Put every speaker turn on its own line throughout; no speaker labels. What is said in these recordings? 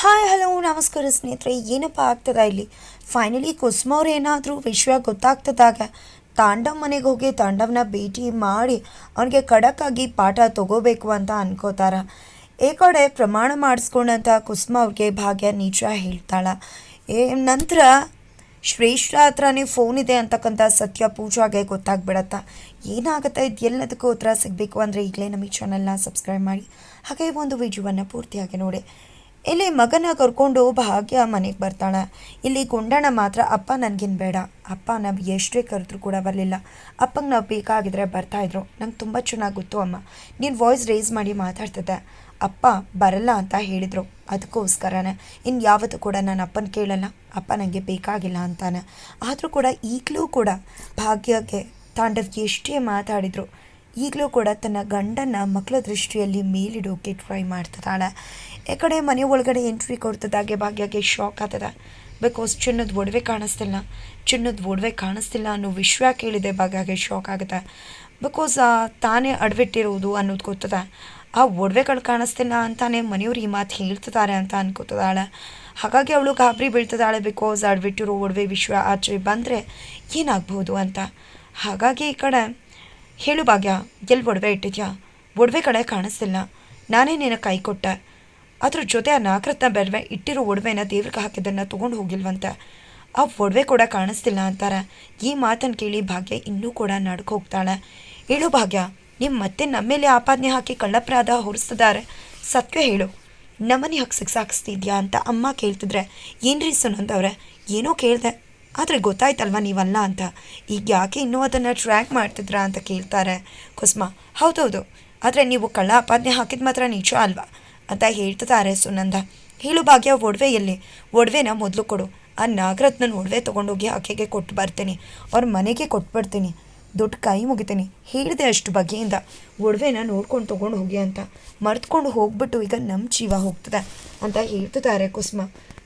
Hi hello ನಮಸ್ಕಾರ ಸ್ನೇಹಿತರೆ. ಏನಪ್ಪ ಆಗ್ತದ ಇಲ್ಲಿ? ಫೈನಲಿ ಕುಸುಮವ್ರು ಏನಾದರೂ ವಿಷಯ ಗೊತ್ತಾಗ್ತದಾಗ ತಾಂಡವ್ ಮನೆಗೆ ಹೋಗಿ ತಾಂಡವ್ನ ಭೇಟಿ ಮಾಡಿ ಅವನಿಗೆ ಖಡಕ್ಕಾಗಿ ಪಾಠ ತಗೋಬೇಕು ಅಂತ ಅನ್ಕೋತಾರ. ಈ ಕಡೆ ಪ್ರಮಾಣ ಮಾಡಿಸ್ಕೊಂಡಂತ ಕುಸುಮ ಅವ್ರಿಗೆ ಭಾಗ್ಯ ನಿಜ ಹೇಳ್ತಾಳೆ. ಏ, ನಂತರ ಶ್ರೇಷ್ಠ ಹತ್ರನೇ ಫೋನ್ ಇದೆ ಅಂತಕ್ಕಂಥ ಸತ್ಯ ಪೂಜಾಗೆ ಗೊತ್ತಾಗ್ಬಿಡತ್ತಾ. ಏನಾಗುತ್ತೆ ಇದು ಎಲ್ಲದಕ್ಕೂ ಉತ್ತರ ಸಿಗಬೇಕು ಅಂದರೆ ಈಗಲೇ ನಮ್ಮ ಈ ಚಾನಲ್ನ ಸಬ್ಸ್ಕ್ರೈಬ್ ಮಾಡಿ. ಹಾಗೆ ಒಂದು ವಿಡಿಯೋವನ್ನು ಪೂರ್ತಿಯಾಗಿ ನೋಡಿ. ಇಲ್ಲಿ ಮಗನ ಕರ್ಕೊಂಡು ಭಾಗ್ಯ ಮನೆಗೆ ಬರ್ತಾಳೆ. ಇಲ್ಲಿ ಗುಂಡಣ್ಣ ಮಾತ್ರ ಅಪ್ಪ ನನಗಿನ್ ಬೇಡ. ಅಪ್ಪ ನಾವು ಎಷ್ಟೇ ಕರೆದ್ರೂ ಕೂಡ ಬರಲಿಲ್ಲ. ಅಪ್ಪಂಗೆ ನಾವು ಬೇಕಾಗಿದ್ರೆ ಬರ್ತಾಯಿದ್ರು ನಂಗೆ ತುಂಬ ಚೆನ್ನಾಗಿ ಗೊತ್ತು ಅಮ್ಮ. ನೀನು ವಾಯ್ಸ್ ರೇಸ್ ಮಾಡಿ ಮಾತಾಡ್ತಿದ್ದೆ. ಅಪ್ಪ ಬರಲ್ಲ ಅಂತ ಹೇಳಿದರು. ಅದಕ್ಕೋಸ್ಕರನೇ ಇನ್ನು ಯಾವತ್ತೂ ಕೂಡ ನಾನು ಅಪ್ಪನ ಕೇಳಲ್ಲ. ಅಪ್ಪ ನನಗೆ ಬೇಕಾಗಿಲ್ಲ ಅಂತಾನೆ. ಆದರೂ ಕೂಡ ಈಗಲೂ ಕೂಡ ಭಾಗ್ಯಕ್ಕೆ ತಾಂಡವ್ಗೆ ಎಷ್ಟೇ ಮಾತಾಡಿದ್ರು ಈಗಲೂ ಕೂಡ ತನ್ನ ಗಂಡನ ಮಕ್ಕಳ ದೃಷ್ಟಿಯಲ್ಲಿ ಮೇಲಿಡೋಕೆ ಟ್ರೈ ಮಾಡ್ತಿದ್ದಾಳೆ. ಈ ಕಡೆ ಮನೆ ಒಳಗಡೆ ಎಂಟ್ರಿ ಕೊಡ್ತದಾಗೆ ಭಾಗ್ಯಕ್ಕೆ ಶಾಕ್ ಆಗ್ತದೆ. ಬಿಕಾಸ್ ಚಿನ್ನದ ಒಡವೆ ಕಾಣಿಸ್ತಿಲ್ಲ. ಚಿನ್ನದ ಒಡವೆ ಕಾಣಿಸ್ತಿಲ್ಲ ಅನ್ನೋ ವಿಶ್ವ ಕೇಳಿದೆ ಭಾಗ್ಯಗೆ ಶಾಕ್ ಆಗುತ್ತೆ. ಬಿಕಾಸ್ ತಾನೇ ಅಡವಿಟ್ಟಿರೋದು ಅನ್ನೋದು ಗೊತ್ತದೆ. ಆ ಒಡವೆಗಳು ಕಾಣಿಸ್ತಿಲ್ಲ ಅಂತಾನೆ ಮನೆಯವ್ರು ಈ ಮಾತು ಹೇಳ್ತಿದ್ದಾರೆ ಅಂತ ಅನ್ಕೋತದಾಳೆ. ಹಾಗಾಗಿ ಅವಳು ಗಾಬರಿ ಬೀಳ್ತದಾಳೆ ಬಿಕಾಸ್ ಅಡ್ಬಿಟ್ಟಿರೋ ಒಡವೆ ವಿಶ್ವ ಆಚೆ ಬಂದರೆ ಏನಾಗ್ಬೋದು ಅಂತ. ಹಾಗಾಗಿ ಈ ಕಡೆ ಹೇಳು ಭಾಗ್ಯ ಎಲ್ಲಿ ಒಡವೆ ಇಟ್ಟಿದ್ಯಾ? ಒಡವೆ ಕಡೆ ಕಾಣಿಸ್ತಿಲ್ಲ. ನಾನೇ ನಿನ್ನ ಕೈ ಕೊಟ್ಟೆ. ಅದ್ರ ಜೊತೆ ಆ ನಾಲ್ಕರತ್ನ ಬೆಳವೆ ಇಟ್ಟಿರೋ ಒಡವೆನ ದೇವ್ರಿಗೆ ಹಾಕಿದ್ದನ್ನು ತೊಗೊಂಡು ಹೋಗಿಲ್ವಂತೆ. ಆ ಒಡವೆ ಕೂಡ ಕಾಣಿಸ್ತಿಲ್ಲ ಅಂತಾರೆ. ಈ ಮಾತನ್ನು ಕೇಳಿ ಭಾಗ್ಯ ಇನ್ನೂ ಕೂಡ ನಡ್ಕೊ ಹೋಗ್ತಾಳೆ. ಹೇಳು ಭಾಗ್ಯ ನಿಮ್ಮ ಮತ್ತೆ ನಮ್ಮ ಮೇಲೆ ಆಪಾದನೆ ಹಾಕಿ ಕಳ್ಳಪ್ರಾಧ ಹೊರಿಸ್ತಿದ್ದಾರೆ ಸತ್ಯ ಹೇಳು. ನಮ್ಮನೆ ಹಾಕಿ ಸಿಕ್ಸಾಕಿಸ್ತಿದ್ಯಾ ಅಂತ ಅಮ್ಮ ಕೇಳ್ತಿದ್ರೆ, ಏನ್ರಿ ಸುನಂದವ್ರೆ ಏನೋ ಕೇಳಿದೆ. ಆದರೆ ಗೊತ್ತಾಯ್ತಲ್ವ ನೀವಲ್ಲ ಅಂತ. ಈಗ ಯಾಕೆ ಇನ್ನೂ ಅದನ್ನು ಟ್ರ್ಯಾಕ್ ಮಾಡ್ತಿದ್ರಾ ಅಂತ ಕೇಳ್ತಾರೆ. ಕುಸ್ಮ, ಹೌದೌದು. ಆದರೆ ನೀವು ಕಳ್ಳ ಹಾಕಿದ ಮಾತ್ರ ನಿಜ ಅಲ್ವಾ? ಅಂತ ಹೇಳ್ತಿದ್ದಾರೆ ಸುನಂದ. ಹೇಳು ಭಾಗ್ಯ, ಒಡವೆ ಎಲ್ಲಿ? ಒಡವೆನ ಮೊದಲು ಕೊಡು. ಆ ನಾಗರತ್ನನ ಒಡವೆ ತೊಗೊಂಡೋಗಿ ಆಕೆಗೆ ಕೊಟ್ಟು ಬರ್ತೀನಿ. ಅವ್ರ ಮನೆಗೆ ಕೊಟ್ಬಿಡ್ತೀನಿ ದೊಡ್ಡ ಕೈ ಮುಗಿತೀನಿ. ಹೇಳಿದೆ ಅಷ್ಟು ಬಗೆಯಿಂದ. ಒಡವೆನ ನೋಡ್ಕೊಂಡು ತೊಗೊಂಡು ಹೋಗಿ ಅಂತ. ಮರ್ತ್ಕೊಂಡು ಹೋಗ್ಬಿಟ್ಟು ಈಗ ನಮ್ಮ ಜೀವ ಹೋಗ್ತದೆ ಅಂತ ಹೇಳ್ತಿದ್ದಾರೆ ಕುಸ್ಮ.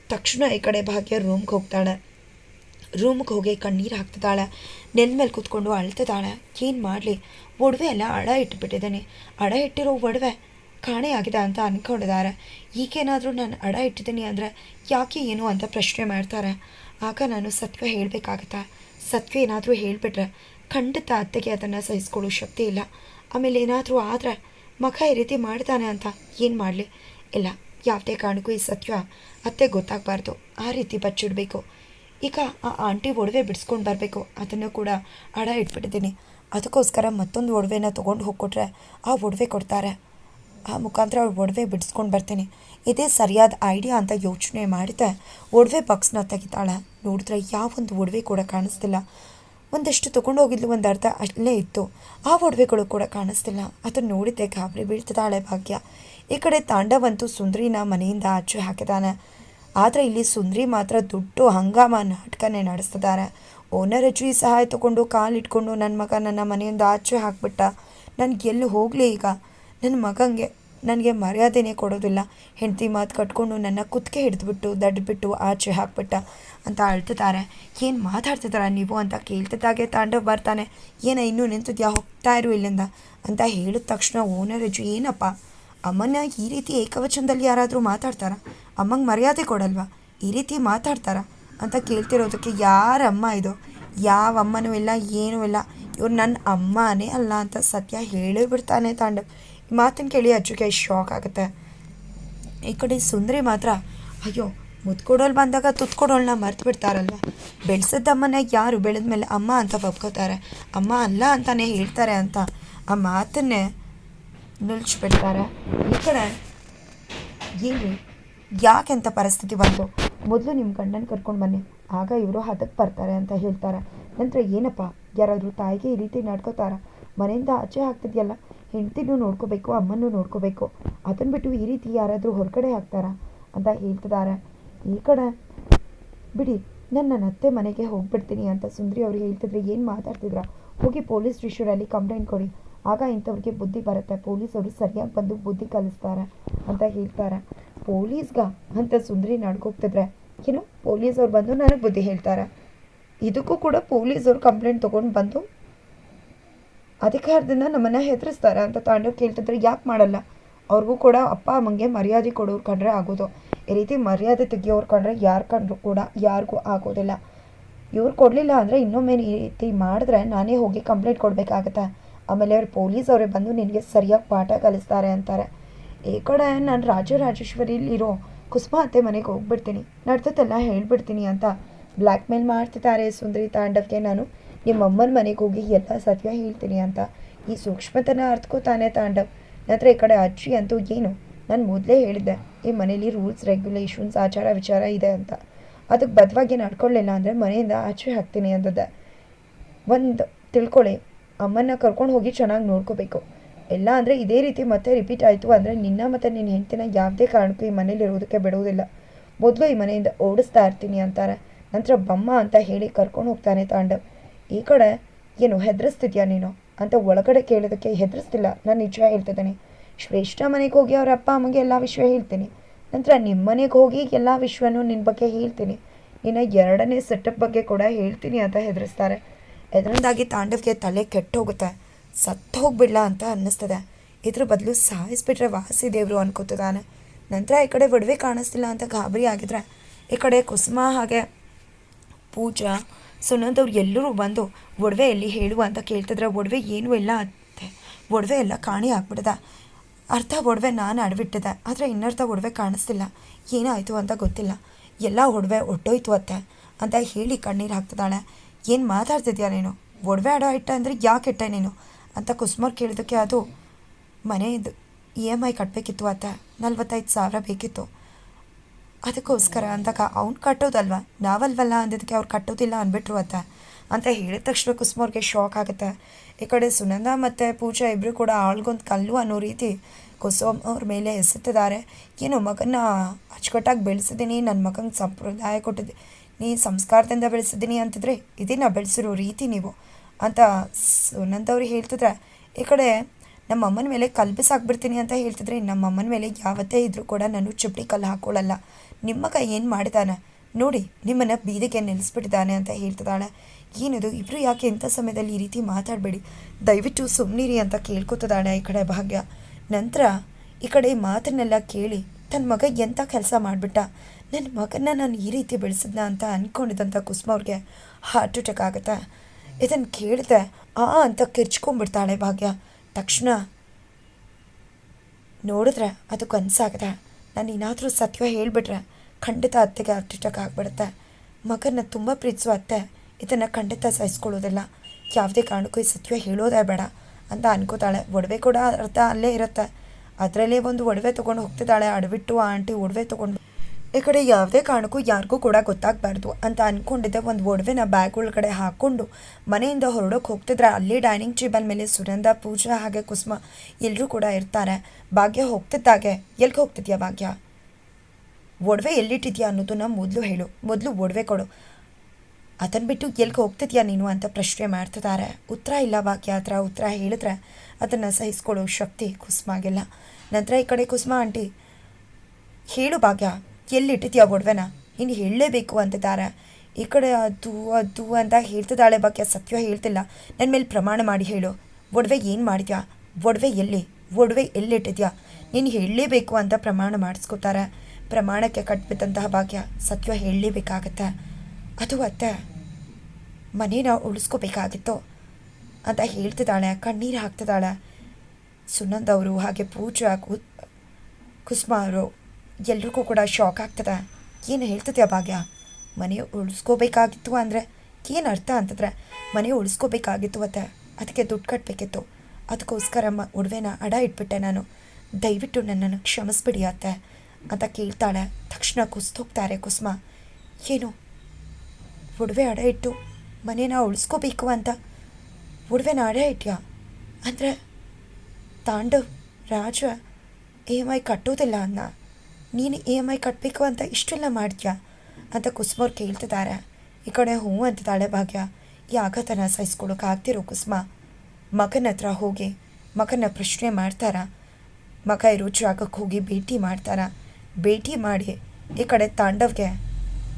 ತಕ್ಷಣ ಈ ಕಡೆ ಭಾಗ್ಯ ರೂಮ್ಗೆ ಹೋಗ್ತಾಳೆ. ರೂಮ್ಗೆ ಹೋಗಿ ಕಣ್ಣೀರು ಹಾಕ್ತಿದ್ದಾಳೆ. ನೆನ್ ಮೇಲೆ ಕೂತ್ಕೊಂಡು ಅಳ್ತಿದ್ದಾಳೆ. ಏನು ಮಾಡಲಿ? ಒಡವೆ ಎಲ್ಲ ಅಡ ಇಟ್ಟುಬಿಟ್ಟಿದ್ದೀನಿ ಅಡ ಇಟ್ಟಿರೋ ಒಡವೆ ಕಾಣೆಯಾಗಿದೆ ಅಂತ ಅಂದ್ಕೊಂಡಿದ್ದಾರೆ ಈಗೇನಾದರೂ ನಾನು ಅಡ ಇಟ್ಟಿದ್ದೀನಿ ಅಂದರೆ ಯಾಕೆ ಏನು ಅಂತ ಪ್ರಶ್ನೆ ಮಾಡ್ತಾರೆ. ಆಗ ನಾನು ಸತ್ವ ಹೇಳಬೇಕಾಗತ್ತಾ? ಸತ್ವ ಏನಾದರೂ ಹೇಳಿಬಿಟ್ರೆ ಖಂಡಿತ ಅತ್ತೆಗೆ ಅದನ್ನು ಸಹಿಸ್ಕೊಳ್ಳೋ ಶಕ್ತಿ ಇಲ್ಲ. ಆಮೇಲೆ ಏನಾದರೂ ಆದರೆ ಮಗ ಈ ರೀತಿ ಮಾಡ್ತಾನೆ ಅಂತ ಏನು ಮಾಡಲಿ? ಇಲ್ಲ, ಯಾವುದೇ ಕಾರಣಕ್ಕೂ ಈ ಸತ್ಯ ಅತ್ತೆ ಗೊತ್ತಾಗಬಾರ್ದು. ಆ ರೀತಿ ಬಚ್ಚಿಡಬೇಕು. ಈಗ ಆ ಆಂಟಿ ಒಡವೆ ಬಿಡಿಸ್ಕೊಂಡು ಬರಬೇಕು. ಅದನ್ನು ಕೂಡ ಅಡ ಇಟ್ಬಿಟ್ಟಿದ್ದೀನಿ. ಅದಕ್ಕೋಸ್ಕರ ಮತ್ತೊಂದು ಒಡವೆನ ತೊಗೊಂಡು ಹೋಗ್ಕೊಟ್ರೆ ಆ ಒಡವೆ ಕೊಡ್ತಾರೆ. ಆ ಮುಖಾಂತರ ಅವ್ರ ಒಡವೆ ಬಿಡಿಸ್ಕೊಂಡು ಬರ್ತೀನಿ. ಇದೇ ಸರಿಯಾದ ಐಡಿಯಾ ಅಂತ ಯೋಚನೆ ಮಾಡಿದೆ. ಒಡವೆ ಬಾಕ್ಸ್ನ ತೆಗಿತಾಳೆ ನೋಡಿದ್ರೆ ಯಾವೊಂದು ಒಡವೆ ಕೂಡ ಕಾಣಿಸ್ತಿಲ್ಲ. ಒಂದಷ್ಟು ತೊಗೊಂಡು ಹೋಗಿದ್ಲು ಒಂದು ಅರ್ಧ ಅಲ್ಲೇ ಇತ್ತು. ಆ ಒಡವೆಗಳು ಕೂಡ ಕಾಣಿಸ್ತಿಲ್ಲ. ಅದನ್ನು ನೋಡಿದ್ದೆ ಗಾಬರಿ ಬೀಳ್ತಿದ್ದಾಳೆ ಭಾಗ್ಯ. ಈ ಕಡೆ ತಾಂಡವಂತೂ ಸುಂದರಿನ ಮನೆಯಿಂದ ಆಚೆ ಹಾಕಿದಾನೆ ಆದರೆ ಇಲ್ಲಿ ಸುಂದ್ರಿ ಮಾತ್ರ ದುಡ್ಡು ಹಂಗಾಮ ನಾಟಕನೇ ನಡೆಸ್ತಿದ್ದಾರೆ. ಓನರ್ ಅಜ್ಜಿ ಸಹಾಯ ತಗೊಂಡು ಕಾಲಿಟ್ಕೊಂಡು ನನ್ನ ಮಗ ನನ್ನ ಮನೆಯಿಂದ ಆಚೆ ಹಾಕ್ಬಿಟ್ಟ. ನನಗೆ ಎಲ್ಲಿ ಹೋಗಲಿ ಈಗ? ನನ್ನ ಮಗಂಗೆ, ನನಗೆ ಮರ್ಯಾದೆನೇ ಕೊಡೋದಿಲ್ಲ. ಹೆಂಡತಿ ಮಾತು ಕಟ್ಕೊಂಡು ನನ್ನ ಕುತ್ತಿಗೆ ಹಿಡಿದ್ಬಿಟ್ಟು ದಡ್ಬಿಟ್ಟು ಆಚೆ ಹಾಕ್ಬಿಟ್ಟ ಅಂತ ಅಳ್ತಿದ್ದಾರೆ. ಏನು ಮಾತಾಡ್ತಿದ್ದಾರೆ ನೀವು ಅಂತ ಕೇಳ್ತಿದ್ದಾಗೆ ತಾಂಡವ್ ಬರ್ತಾನೆ. ಏನ ಇನ್ನೂ ನಿಂತಿದ್ಯಾ? ಹೋಗ್ತಾ ಇರು ಇಲ್ಲಿಂದ ಅಂತ ಹೇಳಿದ ತಕ್ಷಣ ಓನರ್ ಅಜ್ಜಿ ಏನಪ್ಪ? ಅಮ್ಮನ ಈ ರೀತಿ ಏಕವಚನದಲ್ಲಿ ಯಾರಾದರೂ ಮಾತಾಡ್ತಾರ? ಅಮ್ಮಂಗೆ ಮರ್ಯಾದೆ ಕೊಡಲ್ವಾ? ಈ ರೀತಿ ಮಾತಾಡ್ತಾರ? ಅಂತ ಕೇಳ್ತಿರೋದಕ್ಕೆ ಯಾರಮ್ಮ ಇದು? ಯಾವ ಅಮ್ಮನೂ ಇಲ್ಲ, ಏನೂ ಇಲ್ಲ. ಇವ್ರು ನನ್ನ ಅಮ್ಮನೇ ಅಲ್ಲ ಅಂತ ಸತ್ಯ ಹೇಳೇ ಬಿಡ್ತಾನೆ ತಾಂಡವ್ ಈ ಮಾತನ್ನು ಕೇಳಿ ಅಜ್ಜಿಗೆ ಶಾಕ್ ಆಗುತ್ತೆ. ಈ ಕಡೆ ಸುಂದರಿ ಮಾತ್ರ. ಅಯ್ಯೋ, ಮುದ್ಕೊಡೋಲ್ ಬಂದಾಗ ತುತ್ತು ಕೊಡೋಳನ್ನ ಮರ್ತು ಬಿಡ್ತಾರಲ್ವ? ಬೆಳೆಸಿದ್ದಮ್ಮನ ಯಾರು ಬೆಳೆದ ಮೇಲೆ ಅಮ್ಮ ಅಂತ ಒಪ್ಕೋತಾರೆ ಅಮ್ಮ ಅಲ್ಲ ಅಂತಾನೆ ಹೇಳ್ತಾರೆ ಅಂತ. ಆ ಮಾತನ್ನೇ ನಿಲ್ಸ್ಬಿಡ್ತಾರೆ. ಈ ಕಡೆ ಏನ್ರಿ? ಯಾಕೆಂತ ಪರಿಸ್ಥಿತಿ ಬಂತು? ಮೊದಲು ನಿಮ್ಮ ಗಂಡನ ಕರ್ಕೊಂಡು ಬನ್ನಿ, ಆಗ ಇವರು ಹದಕ್ಕೆ ಬರ್ತಾರೆ ಅಂತ ಹೇಳ್ತಾರೆ. ನಂತರ ಏನಪ್ಪ, ಯಾರಾದರೂ ತಾಯಿಗೆ ಈ ರೀತಿ ನಡ್ಕೋತಾರ? ಮನೆಯಿಂದ ಆಚೆ ಆಗ್ತಿದೆಯಲ್ಲ, ಹೆಂಡ್ತಿನೂ ನೋಡ್ಕೋಬೇಕು, ಅಮ್ಮನೂ ನೋಡ್ಕೋಬೇಕು. ಅದನ್ನು ಬಿಟ್ಟು ಈ ರೀತಿ ಯಾರಾದರೂ ಹೊರಗಡೆ ಹಾಕ್ತಾರ ಅಂತ ಹೇಳ್ತಿದ್ದಾರೆ ಈ ಕಡೆ ಬಿಡಿ ನಾನು ನನ್ನ ಅತ್ತೆ ಮನೆಗೆ ಹೋಗ್ಬಿಡ್ತೀನಿ ಅಂತ ಸುಂದ್ರಿ ಅವರು ಹೇಳ್ತಿದ್ರೆ ಏನು ಮಾತಾಡ್ತಿದ್ರ? ಹೋಗಿ ಪೊಲೀಸ್ ಸ್ಟೇಷನಲ್ಲಿ ಕಂಪ್ಲೇಂಟ್ ಕೊಡಿ. ಆಗ ಇಂಥವ್ರಿಗೆ ಬುದ್ಧಿ ಬರುತ್ತೆ. ಪೊಲೀಸವರು ಸರಿಯಾಗಿ ಬಂದು ಬುದ್ಧಿ ಕಲಿಸ್ತಾರೆ ಅಂತ ಹೇಳ್ತಾರೆ. ಪೊಲೀಸ್ಗ ಅಂತ ಸುಂದ್ರಿ ನಡ್ಕೋಗ್ತಿದ್ರೆ ಏನು ಪೊಲೀಸವ್ರು ಬಂದು ನನಗೆ ಬುದ್ಧಿ ಹೇಳ್ತಾರೆ. ಇದಕ್ಕೂ ಕೂಡ ಪೊಲೀಸವ್ರು ಕಂಪ್ಲೇಂಟ್ ತೊಗೊಂಡು ಬಂದು ಅಧಿಕಾರದಿಂದ ನಮ್ಮನ್ನ ಹೆದರಿಸ್ತಾರೆ ಅಂತ ತಾಂಡವ್ ಕೇಳ್ತಿದ್ರೆ ಯಾಕೆ ಮಾಡಲ್ಲ? ಅವ್ರಿಗೂ ಕೂಡ ಅಪ್ಪ, ಅಮ್ಮಂಗೆ ಮರ್ಯಾದೆ ಕೊಡೋರು ಕಂಡ್ರೆ ಆಗೋದು. ಈ ರೀತಿ ಮರ್ಯಾದೆ ತೆಗಿಯೋರು ಕಂಡ್ರೆ ಯಾರು ಕಂಡ್ರು ಕೂಡ ಯಾರಿಗೂ ಆಗೋದಿಲ್ಲ. ಇವ್ರು ಕೊಡಲಿಲ್ಲ ಅಂದರೆ ಇನ್ನೊಮ್ಮೆ ಈ ರೀತಿ ಮಾಡಿದ್ರೆ ನಾನೇ ಹೋಗಿ ಕಂಪ್ಲೇಂಟ್ ಕೊಡಬೇಕಾಗತ್ತೆ. ಆಮೇಲೆ ಅವ್ರು ಪೊಲೀಸ್ ಅವರೇ ಬಂದು ನಿನಗೆ ಸರಿಯಾಗಿ ಪಾಠ ಕಲಿಸ್ತಾರೆ ಅಂತಾರೆ. ಈ ಕಡೆ ನಾನು ರಾಜರಾಜೇಶ್ವರಿಲಿರೋ ಕುಸುಮ ಅತ್ತೆ ಮನೆಗೆ ಹೋಗ್ಬಿಡ್ತೀನಿ. ನಡ್ತದೆಲ್ಲ ಹೇಳ್ಬಿಡ್ತೀನಿ ಅಂತ ಬ್ಲ್ಯಾಕ್ ಮೇಲ್ ಮಾಡ್ತಿದ್ದಾರೆ ಸುಂದರಿ ತಾಂಡವ್ಗೆ ನಾನು. ನಿಮ್ಮ ಅಮ್ಮನ ಮನೆಗೆ ಹೋಗಿ ಎಲ್ಲ ಸತ್ಯ ಹೇಳ್ತೀನಿ ಅಂತ. ಈ ಸೂಕ್ಷ್ಮತನ ಅರ್ಥಕೋತಾನೆ ತಾಂಡವ್. ನಂತರ ಈ ಕಡೆ ಅಜ್ಜಿ ಅಂತೂ ಏನು? ನಾನು ಮೊದಲೇ ಹೇಳಿದ್ದೆ, ಈ ಮನೇಲಿ ರೂಲ್ಸ್, ರೆಗ್ಯುಲೇಷನ್ಸ್, ಆಚಾರ ವಿಚಾರ ಇದೆ ಅಂತ. ಅದಕ್ಕೆ ಬದ್ವಾಗಿ ನಡ್ಕೊಳ್ಳಿಲ್ಲ ಅಂದರೆ ಮನೆಯಿಂದ ಆಚೆ ಹಾಕ್ತೀನಿ ಅಂತದ್ದೆ ಒಂದು ತಿಳ್ಕೊಳ್ಳಿ ಅಮ್ಮನ್ನ ಕರ್ಕೊಂಡು ಹೋಗಿ ಚೆನ್ನಾಗಿ ನೋಡ್ಕೋಬೇಕು. ಎಲ್ಲ ಅಂದರೆ ಇದೇ ರೀತಿ ಮತ್ತೆ ರಿಪೀಟ್ ಆಯಿತು ಅಂದರೆ ನಿನ್ನ ಮತ್ತು ನಿನ್ನ ಹೆಂಡತಿನ ಯಾವುದೇ ಕಾರಣಕ್ಕೂ ಈ ಮನೇಲಿ ಇರೋದಕ್ಕೆ ಬಿಡುವುದಿಲ್ಲ. ಮೊದಲು ಈ ಮನೆಯಿಂದ ಓಡಿಸ್ತಾ ಇರ್ತೀನಿ ಅಂತಾರೆ. ನಂತರ ಬಮ್ಮ ಅಂತ ಹೇಳಿ ಕರ್ಕೊಂಡು ಹೋಗ್ತಾನೆ ತಾಂಡವ್ ಈ ಕಡೆ, ಏನು ಹೆದರಿಸ್ತಿದ್ಯಾ ನೀನು? ಅಂತ ಒಳಗಡೆ ಕೇಳೋದಕ್ಕೆ ಹೆದರಿಸ್ತಿಲ್ಲ. ನಾನು ನಿಜ ಹೇಳ್ತಿದ್ದೀನಿ. ಶ್ರೇಷ್ಠ ಮನೆಗೆ ಹೋಗಿ ಅವ್ರ ಅಪ್ಪ ಅಮ್ಮಗೆ ಎಲ್ಲ ವಿಷಯ ಹೇಳ್ತೀನಿ. ನಂತರ ನಿಮ್ಮ ಮನೆಗೆ ಹೋಗಿ ಎಲ್ಲ ವಿಷಯನೂ ನಿನ್ನ ಬಗ್ಗೆ ಹೇಳ್ತೀನಿ. ನಿನ್ನ ಎರಡನೇ ಸೆಟಪ್ ಬಗ್ಗೆ ಕೂಡ ಹೇಳ್ತೀನಿ ಅಂತ ಹೆದರಿಸ್ತಾರೆ. ಇದರಿಂದಾಗಿ ತಾಂಡವ್ಗೆ ತಲೆ ಕೆಟ್ಟೋಗುತ್ತೆ. ಸತ್ತು ಹೋಗ್ಬಿಡ್ಲ ಅಂತ ಅನ್ನಿಸ್ತದೆ. ಇದ್ರ ಬದಲು ಸಾಯಿಸ್ಬಿಟ್ರೆ ವಾಸಿ ದೇವರು ಅನ್ಕೋತಿದ್ದಾನೆ. ನಂತರ ಈ ಕಡೆ ಒಡವೆ ಕಾಣಿಸ್ತಿಲ್ಲ ಅಂತ ಗಾಬರಿ ಆಗಿದ್ರೆ, ಈ ಕಡೆ ಕುಸುಮ ಹಾಗೆ ಪೂಜಾ, ಸುನಂದವ್ರು ಎಲ್ಲರೂ ಬಂದು ಒಡವೆ ಎಲ್ಲಿ ಹೇಳು ಅಂತ ಕೇಳ್ತಿದ್ರೆ, ಒಡವೆ ಏನೂ ಇಲ್ಲ ಅತ್ತೆ. ಒಡವೆ ಎಲ್ಲ ಕಾಣಿ ಆಗ್ಬಿಡ್ದೆ ಅರ್ಧ ಒಡವೆ ನಾನು ಅಡ್ಬಿಟ್ಟಿದೆ. ಆದರೆ ಇನ್ನರ್ಧ ಒಡವೆ ಕಾಣಿಸ್ತಿಲ್ಲ. ಏನಾಯಿತು ಅಂತ ಗೊತ್ತಿಲ್ಲ. ಎಲ್ಲ ಒಡವೆ ಒಟ್ಟೋಯ್ತು ಅತ್ತೆ ಅಂತ ಹೇಳಿ ಕಣ್ಣೀರು ಹಾಕ್ತಿದ್ದಾಳೆ. ಏನು ಮಾತಾಡ್ತಿದ್ಯಾ ನೀನು? ಒಡವೆ ಅಡ ಇಟ್ಟ ಅಂದರೆ ಯಾಕೆ ಇಟ್ಟೆ ನೀನು? ಅಂತ ಕುಸ್ಮೋರ್ ಕೇಳಿದಕ್ಕೆ ಅದು ಮನೆಯದು ಇ ಎಂ ಐ ಕಟ್ಟಬೇಕಿತ್ತು ಆತ, ನಲ್ವತ್ತೈದು ಸಾವಿರ ಬೇಕಿತ್ತು. ಅದಕ್ಕೋಸ್ಕರ ಅಂದಾಗ ಅವ್ನು ಕಟ್ಟೋದಲ್ವ? ನಾವಲ್ವಲ್ಲ ಅಂದಿದ್ದಕ್ಕೆ ಅವ್ರು ಕಟ್ಟೋದಿಲ್ಲ ಅಂದ್ಬಿಟ್ರು ಆತ. ಅಂತ ಹೇಳಿದ ತಕ್ಷಣ ಕುಸ್ಮೋರ್ಗೆ ಶಾಕ್ ಆಗುತ್ತೆ. ಈ ಕಡೆ ಸುನಂದ ಮತ್ತು ಪೂಜಾ ಇಬ್ಬರು ಕೂಡ ಆಳ್ಗೊಂದು ಕಲ್ಲು ಅನ್ನೋ ರೀತಿ ಕುಸುಮ್ ಅವ್ರ ಮೇಲೆ ಎಸೆತಿದ್ದಾರೆ. ಏನು ಮಗನ ಅಚ್ಚುಕಟ್ಟಾಗಿ ಬೆಳೆಸಿದ್ದೀನಿ ನನ್ನ ಮಗಂಗೆ ಸಂಪ್ರದಾಯ ಕೊಟ್ಟಿದ್ದೆ ನೀ ಸಂಸ್ಕಾರದಿಂದ ಬೆಳೆಸಿದ್ದೀನಿ ಅಂತಿದ್ರೆ ಇದೇ ನಾ ಬೆಳೆಸಿರೋ ರೀತಿ ನೀವು. ಅಂತ ಸುನಂದವ್ರು ಹೇಳ್ತಿದ್ರೆ, ಈ ಕಡೆ ನಮ್ಮ ಅಮ್ಮನ ಮೇಲೆ ಕಲ್ಪಿಸ್ ಹಾಕ್ಬಿಡ್ತೀನಿ ಅಂತ ಹೇಳ್ತಿದ್ರೆ, ನಮ್ಮ ಅಮ್ಮನ ಮೇಲೆ ಯಾವತ್ತೇ ಇದ್ರೂ ಕೂಡ ನಾನು ಚುಪ್ಪಡಿ ಕಲ್ಲು ಹಾಕೊಳ್ಳಲ್ಲ ನಿಮ್ಮ ಕೈ ಏನು ಮಾಡಿದಾನೆ? ನೋಡಿ, ನಿಮ್ಮನ್ನು ಬೀದಿಗೆ ನಿಲ್ಲಿಸ್ಬಿಟ್ಟಿದ್ದಾನೆ ಅಂತ ಹೇಳ್ತಿದ್ದಾಳೆ. ಏನಿದು ಇಬ್ಬರು ಯಾಕೆ ಇಂಥ ಸಮಯದಲ್ಲಿ ಈ ರೀತಿ ಮಾತಾಡಬೇಡಿ? ದಯವಿಟ್ಟು ಸುಮ್ಮನಿರಿ ಅಂತ ಕೇಳ್ಕೊತಿದ್ದಾಳೆ ಈ ಕಡೆ ಭಾಗ್ಯ. ನಂತರ ಈ ಕಡೆ ಮಾತನ್ನೆಲ್ಲ ಕೇಳಿ ತನ್ನ ಮಗ ಎಂಥ ಕೆಲಸ ಮಾಡಿಬಿಟ್ಟ? ನನ್ನ ಮಗನ ನಾನು ಈ ರೀತಿ ಬೆಳೆಸಿದ್ನ ಅಂತ ಅಂದ್ಕೊಂಡಿದ್ದಂಥ ಕುಸುಮ ಅವ್ರಿಗೆ ಹಾರ್ಟ್ ಅಟ್ಯಾಕ್ ಆಗುತ್ತೆ. ಇದನ್ನು ಕೇಳಿದೆ ಆ ಅಂತ ಕಿರ್ಚ್ಕೊಂಡ್ಬಿಡ್ತಾಳೆ ಭಾಗ್ಯ. ತಕ್ಷಣ ನೋಡಿದ್ರೆ ಅದು ಕನಸಾಗಿದೆ ನಾನು ಏನಾದರೂ ಸತ್ಯ ಹೇಳಿಬಿಟ್ರೆ ಖಂಡಿತ ಅತ್ತೆಗೆ ಹಾರ್ಟ್ ಅಟ್ಯಾಕ್ ಆಗಿಬಿಡುತ್ತೆ. ಮಗನ ತುಂಬ ಪ್ರೀತಿಸುವ ಅತ್ತೆ. ಇದನ್ನು ಖಂಡಿತ ಸಹಿಸ್ಕೊಳ್ಳೋದಿಲ್ಲ. ಯಾವುದೇ ಕಾರಣಕ್ಕೂ ಈ ಸತ್ಯ ಹೇಳೋದೇ ಬೇಡ ಅಂತ ಅನ್ಕೋತಾಳೆ. ಒಡವೆ ಕೂಡ ಅರ್ಥ ಅಲ್ಲೇ ಇರುತ್ತೆ. ಅದರಲ್ಲೇ ಒಂದು ಒಡವೆ ತೊಗೊಂಡು ಹೋಗ್ತಿದ್ದಾಳೆ. ಅಡವಿಟ್ಟು ಆ ಆಂಟಿ ಒಡವೆ ತೊಗೊಂಡು ಈ ಕಡೆ ಯಾವುದೇ ಕಾರಣಕ್ಕೂ ಯಾರಿಗೂ ಕೂಡ ಗೊತ್ತಾಗಬಾರ್ದು ಅಂತ ಅಂದ್ಕೊಂಡಿದ್ದೆ ಒಂದು ಒಡವೆನ ಬ್ಯಾಗ್ ಒಳಗಡೆ ಹಾಕ್ಕೊಂಡು ಮನೆಯಿಂದ ಹೊರಡೋಕೆ ಹೋಗ್ತಿದ್ರೆ ಅಲ್ಲಿ ಡೈನಿಂಗ್ ಟೇಬಲ್ ಮೇಲೆ ಸುರಂದ, ಪೂಜಾ ಹಾಗೆ ಕುಸುಮ ಎಲ್ಲರೂ ಕೂಡ ಇರ್ತಾರೆ. ಭಾಗ್ಯ ಹೋಗ್ತಿದ್ದಾಗೆ. ಎಲ್ಲಿಗೆ ಹೋಗ್ತಿದ್ಯಾ ಭಾಗ್ಯ? ಒಡವೆ ಎಲ್ಲಿಟ್ಟಿದ್ಯಾ ಅನ್ನೋದನ್ನ ಮೊದಲು ಹೇಳು. ಮೊದಲು ಒಡವೆ ಕೊಡು. ಅದನ್ನು ಬಿಟ್ಟು ಎಲ್ಲಿಗೆ ಹೋಗ್ತಿದ್ಯಾ ನೀನು ಅಂತ ಪ್ರಶ್ನೆ ಮಾಡ್ತಿದ್ದಾರೆ. ಉತ್ತರ ಇಲ್ಲ ಭಾಗ್ಯ ಹತ್ರ ಉತ್ತರ ಹೇಳಿದ್ರೆ ಅದನ್ನು ಸಹಿಸ್ಕೊಳ್ಳೋ ಶಕ್ತಿ ಕುಸುಮಾಗಿಲ್ಲ. ನಂತರ ಈ ಕಡೆ ಕುಸುಮ, ಆಂಟಿ, ಹೇಳು ಭಾಗ್ಯ. ಎಲ್ಲಿಟ್ಟಿದ್ಯಾ ಒಡವೆನ ಇನ್ನು ಹೇಳಲೇಬೇಕು ಅಂತಿದ್ದಾರೆ. ಈ ಕಡೆ ಅದು ಅದು ಅಂತ ಹೇಳ್ತಿದ್ದಾಳೆ ಭಾಗ್ಯ. ಸತ್ಯ ಹೇಳ್ತಿಲ್ಲ. ನನ್ನ ಮೇಲೆ ಪ್ರಮಾಣ ಮಾಡಿ ಹೇಳು. ಒಡವೆ ಏನು ಮಾಡಿದ್ಯಾ ಒಡವೆ ಎಲ್ಲಿ? ಒಡವೆ ಎಲ್ಲಿಟ್ಟಿದ್ಯಾ? ನೀನು ಹೇಳಲೇಬೇಕು ಅಂತ ಪ್ರಮಾಣ ಮಾಡಿಸ್ಕೊತಾರೆ ಪ್ರಮಾಣಕ್ಕೆ ಕಟ್ಬಿದ್ದಂತಹ ಭಾಗ್ಯ. ಸತ್ಯ ಹೇಳಲೇಬೇಕಾಗತ್ತೆ. ಅದು ಅತ್ತೆ. ಮನೇನ ಉಳಿಸ್ಕೋಬೇಕಾಗಿತ್ತು? ಅಂತ ಹೇಳ್ತಿದ್ದಾಳೆ. ಕಣ್ಣೀರು ಹಾಕ್ತಿದ್ದಾಳೆ. ಸುನಂದ್ ಅವರು ಹಾಗೆ ಪೂಜಾ ಕು ಅವರು ಎಲ್ರಿಗೂ ಕೂಡ ಶಾಕ್ ಆಗ್ತದೆ. ಏನು ಹೇಳ್ತದೆ ಭಾಗ್ಯ? ಮನೆ ಉಳಿಸ್ಕೋಬೇಕಾಗಿತ್ತು ಅಂದರೆ ಏನು ಅರ್ಥ ಅಂತಂದ್ರೆ ಮನೆ ಉಳಿಸ್ಕೋಬೇಕಾಗಿತ್ತು ಅತ್ತೆ. ಅದಕ್ಕೆ ದುಡ್ಡು ಕಟ್ಟಬೇಕಿತ್ತು ಅದಕ್ಕೋಸ್ಕರ ಮ ಒಡವೆನ ಅಡ ಇಟ್ಬಿಟ್ಟೆ ನಾನು. ದಯವಿಟ್ಟು ನನ್ನನ್ನು ಕ್ಷಮಿಸ್ಬಿಡಿ ಅತ್ತೆ ಅಂತ ಕೇಳ್ತಾಳೆ. ತಕ್ಷಣ ಕುಸ್ತೋಗ್ತಾರೆ ಕುಸ್ಮ. ಏನು? ಒಡವೆ ಅಡ ಇಟ್ಟು ಮನೇನ ಉಳಿಸ್ಕೋಬೇಕು ಅಂತ ಒಡವೆನ ಅಡ ಇಟ್ಯಾ? ಅಂದರೆ ತಾಂಡವ್ ರಾಜ ಎಂ ಐ ಕಟ್ಟೋದಿಲ್ಲ ಅನ್ನ. ನೀನು ಇ ಎಂ ಐ ಕಟ್ಟಬೇಕು ಅಂತ ಇಷ್ಟೆಲ್ಲ ಮಾಡ್ತೀಯಾ? ಅಂತ ಕುಸುಮವ್ರು ಕೇಳ್ತಿದ್ದಾರೆ ಈ ಕಡೆ ಹ್ಞೂ ಅಂತಿದ್ದಾಳೆ ಭಾಗ್ಯ. ಈ ಆಘಾತನ ಸಹಿಸ್ಕೊಳಕ್ಕಾಗ್ತಿರೋ ಕುಸುಮ. ಮಗನ ಹತ್ರ ಹೋಗಿ ಮಗನ ಪ್ರಶ್ನೆ ಮಾಡ್ತಾರ. ಮಗ ಇರೋ ಜಾಗಕ್ಕೆ ಹೋಗಿ ಭೇಟಿ ಮಾಡ್ತಾರ. ಭೇಟಿ ಮಾಡಿ, ಈ ಕಡೆ ತಾಂಡವ್ಗೆ,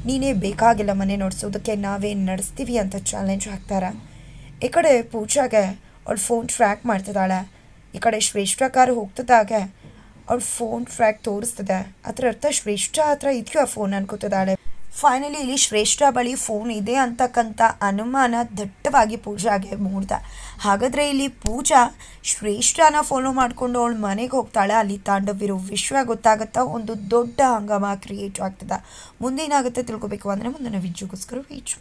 ನೀನೇ ಬೇಕಾಗಿಲ್ಲ ಮನೆ ನೋಡಿಸೋದಕ್ಕೆ ನಾವೇ ನಡೆಸ್ತೀವಿ ಅಂತ ಚಾಲೆಂಜ್ ಹಾಕ್ತಾರ. ಈ ಕಡೆ ಪೂಜಾಗೆ ಅವಳು ಫೋನ್ ಟ್ರ್ಯಾಕ್ ಮಾಡ್ತಿದ್ದಾಳೆ. ಈ ಕಡೆ ಶ್ರೇಷ್ಠಕಾರ ಹೋಗ್ತಿದ್ದಾಗೆ ಅವ್ಳ ಫೋನ್ ಫ್ರ್ಯಾಕ್ ತೋರಿಸ್ತದೆ. ಅದರ ಅರ್ಥ ಶ್ರೇಷ್ಠ ಹತ್ರ ಇದೆಯೋ ಆ ಫೋನ್ ಅನ್ಕೋತಿದ್ದಾಳೆ. ಫೈನಲಿ ಇಲ್ಲಿ ಶ್ರೇಷ್ಠ ಬಳಿ ಫೋನ್ ಇದೆ ಅಂತಕ್ಕಂಥ ಅನುಮಾನ ದಟ್ಟವಾಗಿ ಪೂಜಾಗೆ ಮೂಡ್ದ. ಹಾಗಾದರೆ ಇಲ್ಲಿ ಪೂಜಾ ಶ್ರೇಷ್ಠನ ಫಾಲೋ ಮಾಡಿಕೊಂಡು ಅವಳು ಮನೆಗೆ ಹೋಗ್ತಾಳೆ. ಅಲ್ಲಿ ತಾಂಡವಿರೋ ವಿಶ್ವ ಗೊತ್ತಾಗುತ್ತಾ ಒಂದು ದೊಡ್ಡ ಹಂಗಾಮ ಕ್ರಿಯೇಟ್ ಆಗ್ತದೆ. ಮುಂದೇನಾಗುತ್ತೆ ತಿಳ್ಕೊಬೇಕು ಅಂದರೆ ಮುಂದಿನ ವಿಜ್ಜುಗೋಸ್ಕರ ವೇಟ್